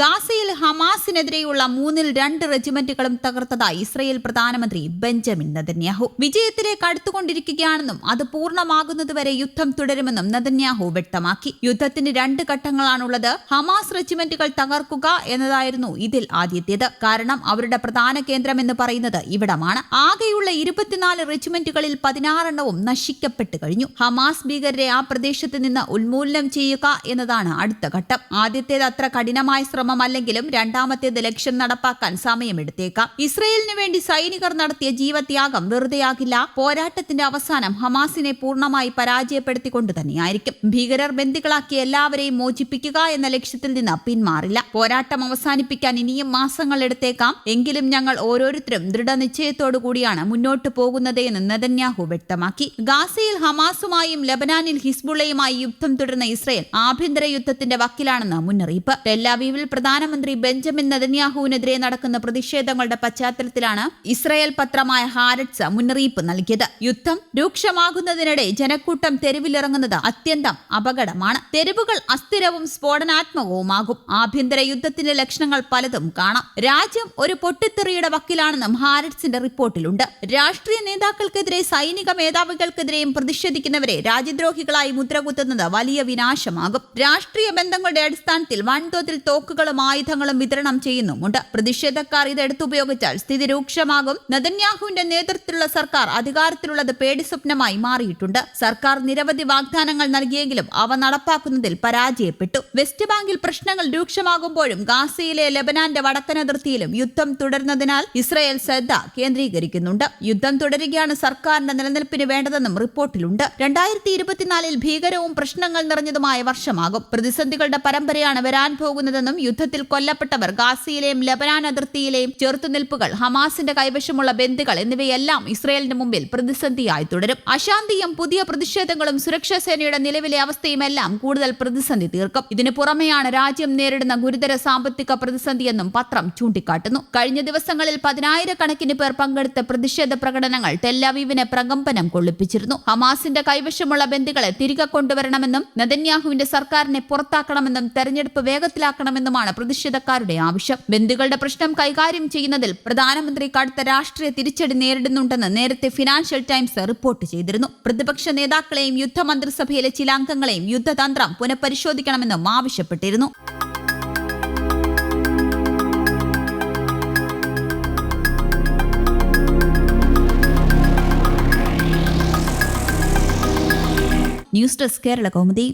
ഗാസയിൽ ഹമാസിനെതിരെയുള്ള മൂന്നിൽ രണ്ട് റെജിമെന്റുകളും തകർത്തതായി ഇസ്രയേൽ പ്രധാനമന്ത്രി ബെഞ്ചമിൻ നദന്യാഹു വിജയത്തിലേക്ക് അടുത്തുകൊണ്ടിരിക്കുകയാണെന്നും അത് പൂർണമാകുന്നതുവരെ യുദ്ധം തുടരുമെന്നും നദന്യാഹു വ്യക്തമാക്കി. യുദ്ധത്തിന് രണ്ട് ഘട്ടങ്ങളാണുള്ളത്. ഹമാസ് റെജിമെന്റുകൾ തകർക്കുക എന്നതായിരുന്നു ഇതിൽ ആദ്യത്തേത്. കാരണം അവരുടെ പ്രധാന കേന്ദ്രം എന്ന് പറയുന്നത് ഇവിടമാണ്. ആകെയുള്ള ഇരുപത്തിനാല് റെജിമെന്റുകളിൽ പതിനാറെണ്ണവും നശിക്കപ്പെട്ടു കഴിഞ്ഞു. ഹമാസ് ഭീകരരെ ആ പ്രദേശത്ത് നിന്ന് ഉന്മൂലനം ചെയ്യുക എന്നതാണ് അടുത്ത ഘട്ടം. ആദ്യത്തേത് അത്ര കഠിനമായ ശ്രമമല്ലെങ്കിലും രണ്ടാമത്തേത് ലക്ഷ്യം നടപ്പാക്കാൻ സമയമെടുത്തേക്കാം. ഇസ്രയേലിന് വേണ്ടി സൈനികർ നടത്തിയ ജീവത്യാഗം വെറുതെയാകില്ല. പോരാട്ടത്തിന്റെ അവസാനം ഹമാസിനെ പൂർണമായി പരാജയപ്പെടുത്തിക്കൊണ്ട് തന്നെയായിരിക്കും. ഭീകരർ ബന്ദികളാക്കി എല്ലാവരെയും മോചിപ്പിക്കുക എന്ന ലക്ഷ്യത്തിൽ നിന്ന് പിന്മാറില്ല. പോരാട്ടം അവസാനിപ്പിക്കാൻ ഇനിയും മാസങ്ങൾ എടുത്തേക്കാം. എങ്കിലും ഞങ്ങൾ ഓരോരുത്തരും ദൃഢനിശ്ചയത്തോടു കൂടിയാണ് മുന്നോട്ട് പോകുന്നത് എന്ന് നെതന്യാഹു വ്യക്തമാക്കി. ഗാസയിൽ ഹമാസുമായും ലബനാനിൽ ഹിസ്ബുള്ളയുമായി യുദ്ധം തുടരുന്ന ഇസ്രയേൽ ആഭ്യന്തര യുദ്ധത്തിന്റെ വക്കിലാണെന്ന് മുന്നറിയിപ്പ്. ടെല്ലാവീവിൽ പ്രധാനമന്ത്രി ബെഞ്ചമിൻ നെതന്യാഹുവിനെതിരെ നടക്കുന്ന പ്രതിഷേധങ്ങളുടെ പശ്ചാത്തലത്തിലാണ് ഇസ്രായേൽ പത്രമായ ഹാരറ്റ്സ് മുന്നറിയിപ്പ് നൽകിയത്. യുദ്ധം രൂക്ഷമാകുന്നതിനിടെ ജനക്കൂട്ടം തെരുവിലിറങ്ങുന്നത് അത്യന്തം അപകടമാണ്. തെരുവുകൾ അസ്ഥിരവും സ്ഫോടനാത്മകവുമാകും. ആഭ്യന്തര യുദ്ധത്തിന്റെ ലക്ഷണങ്ങൾ പലതും കാണാം. രാജ്യം ഒരു പൊട്ടിത്തെറിയുടെ വക്കിലാണെന്നും ഹാരറ്റ്സിന്റെ റിപ്പോർട്ടിലുണ്ട്. രാഷ്ട്രീയ നേതാക്കൾക്കെതിരെ സൈനിക മേധാവികൾക്കെതിരെയും പ്രതിഷേധിക്കുന്നവരെ രാജ്യദ്രോഹികളായി മുദ്രകുത്തുന്നത് വലിയ വിനാശമാകും. രാഷ്ട്രീയ ബന്ധങ്ങളുടെ അടിസ്ഥാനത്തിൽ വൻതോതിൽ തോക്കുകളും ആയുധങ്ങളും വിതരണം ചെയ്യുന്നുമുണ്ട്. പ്രതിഷേധക്കാർ ഇത് എടുത്തുപയോഗിച്ചാൽ സ്ഥിതി രൂക്ഷമാകും. നദന്യാഹുവിന്റെ നേതൃത്വത്തിലുള്ള സർക്കാർ അധികാരത്തിലുള്ളത് പേടി സ്വപ്നമായി മാറിയിട്ടുണ്ട്. സർക്കാർ നിരവധി വാഗ്ദാനങ്ങൾ നൽകിയെങ്കിലും അവ നടപ്പാക്കുന്നതിൽ പരാജയപ്പെട്ടു. വെസ്റ്റ് ബാങ്കിൽ പ്രശ്നങ്ങൾ രൂക്ഷമാകുമ്പോഴും ഗാസയിലെ ലബനാന്റെ വടക്കൻ അതിർത്തിയിലും യുദ്ധം തുടരുന്നതിനാൽ ഇസ്രയേൽ ശ്രദ്ധ കേന്ദ്രീകരിക്കുന്നുണ്ട്. യുദ്ധം തുടരുകയാണ് സർക്കാരിന്റെ നിലനിൽപ്പിന് വേണ്ടതെന്നും റിപ്പോർട്ടിലുണ്ട്. രണ്ടായിരത്തി ഇരുപത്തിനാലിൽ ഭീകരവും പ്രശ്നങ്ങൾ നിറഞ്ഞതുമായ വർഷമാകും. പ്രതിസന്ധികളുടെ പരമ്പരയാണ് വരാൻ പോകുന്നതെന്നും യുദ്ധത്തിൽ കൊല്ലപ്പെട്ടവർ ഗാസയിലെയും ലബനാൻ അതിർത്തിയിലെയും ചെറുത്തുനിൽപ്പുകൾ ഹമാസിന്റെ കൈവശമുള്ള ബന്ദികൾ എന്നിവയെല്ലാം ഇസ്രയേലിന് മുമ്പിൽ പ്രതിസന്ധിയായി തുടരും. അശാന്തിയും പുതിയ പ്രതിഷേധങ്ങളും സുരക്ഷാ സേനയുടെ നിലവിലെ അവസ്ഥയും എല്ലാം കൂടുതൽ പ്രതിസന്ധി തീർക്കും. ഇതിനു പുറമെയാണ് രാജ്യം നേരിടുന്ന ഗുരുതര സാമ്പത്തിക പ്രതിസന്ധിയെന്നും പത്രം ചൂണ്ടിക്കാട്ടുന്നു. കഴിഞ്ഞ ദിവസങ്ങളിൽ പതിനായിരക്കണക്കിന് പേർ പങ്കെടുത്ത പ്രതിഷേധ പ്രകടനങ്ങൾ ടെല്ലവീവിനെ പ്രകമ്പനം കൊള്ളിപ്പിച്ചിരുന്നു. ഹമാസിന്റെ കൈവശമുള്ള ബന്ധുക്കളെ തിരികെ കൊണ്ടുവരണമെന്നും നദന്യാഹുവിന്റെ സർക്കാരിനെ പുറത്താക്കണമെന്നും തെരഞ്ഞെടുപ്പ് വേഗത്തിലാക്കണമെന്നുമാണ് പ്രതിഷേധക്കാരുടെ ആവശ്യം. ബന്ധുക്കളുടെ പ്രശ്നം കൈകാര്യം ചെയ്യുന്നതിൽ പ്രധാനമന്ത്രി കടുത്ത രാഷ്ട്രീയ തിരിച്ചടി നേരിടുന്നുണ്ടെന്ന് നേരത്തെ ഫിനാൻഷ്യൽ ടൈംസ് റിപ്പോർട്ട് ചെയ്തിരുന്നു. പ്രതിപക്ഷ നേതാക്കളെയും യുദ്ധമന്ത്രിസഭയിലെ ചില അംഗങ്ങളെയും യുദ്ധതന്ത്രം പുനഃപരിശോധിക്കണമെന്നും ആവശ്യപ്പെട്ടിരുന്നു. News desk Kerala Kaumudi.